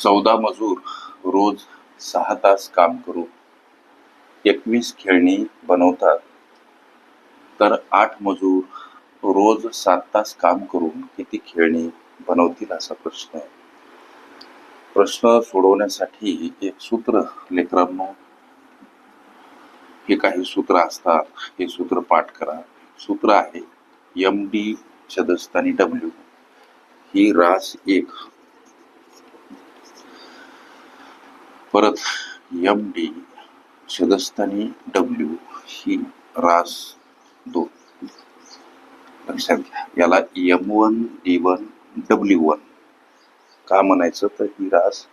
चौदा मजूर रोज सहा तास काम करून एकवीस खेळणी बनवतात. तर आठ मजूर रोज सात तास काम करून किती खेळणी बनवतील असा प्रश्न आहे. प्रश्न सोडवण्यासाठी एक सूत्र लेकरांनो हे काही सूत्र असतात हे सूत्र पाठ करा. सूत्र आहे एम डी छदस्थानी डब्ल्यू ही रास एक. परत यम डी छदस्थानी डब्ल्यू ही रास दोन लक्षात घ्या. याला M one D one W one का म्हणायचं? तर ही रास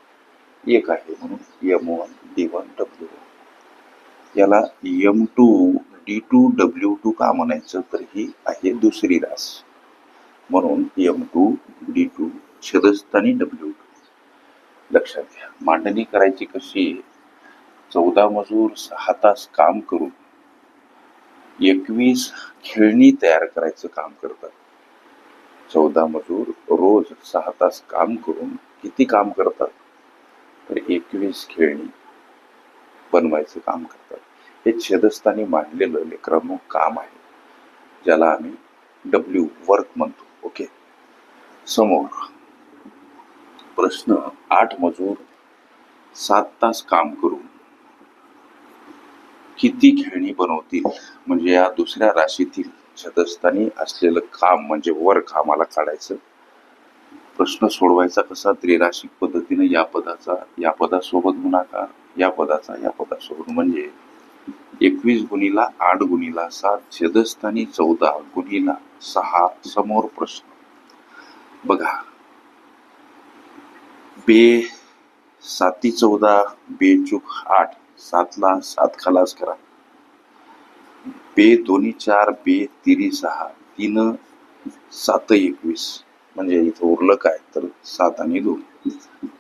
एक आहे म्हणून M one D one W one याला M two D two W two का म्हणायचं? तर ही आहे दुसरी रास. म्हणून एम टू डी टू छदस्थानी डब्ल्यू टू लक्षात घ्या. मांडणी करायची कशी चौदा मजूर सहा तास काम करून एकवीस खेळणी तयार करायचं काम करतात. चौदा मजूर रोज सहा तास काम करून किती काम करतात? तर एकवीस खेळणी बनवायचं काम करतात. हे छेदस्थानी मांडलेलं लेकरांनो काम आहे ज्याला आम्ही डब्ल्यू वर्क म्हणतो ओके समोर प्रश्न आठ मजूर सात तास काम करून किती खेळणी बनवतील? म्हणजे या दुसऱ्या राशीतील छदस्थानी असलेलं काम म्हणजे वर्क आम्हाला काढायचं. प्रश्न सोडवायचा कसा? त्रिराशिक पद्धतीने या पदाचा या पदासोबत गुणाकार या पदाचा या पदासोबत म्हणजे एकवीस गुणीला आठ गुणीला सात छेदस्थानी चौदा गुणीला सहा समोर प्रश्न. बघा बे साती चौदा बेचूक आठ सातला सात खलास करा. बे दोन्ही चार बे तिरी सहा तीन सात एकवीस. म्हणजे इथं उरलं काय? तर सात आणि दोन.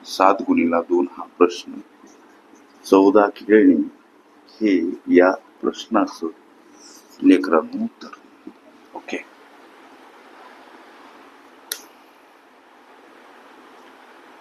सात गुणीला दोन हा प्रश्न. चौदा खेळणे हे या प्रश्नाचं लेकरांનું उत्तर ओके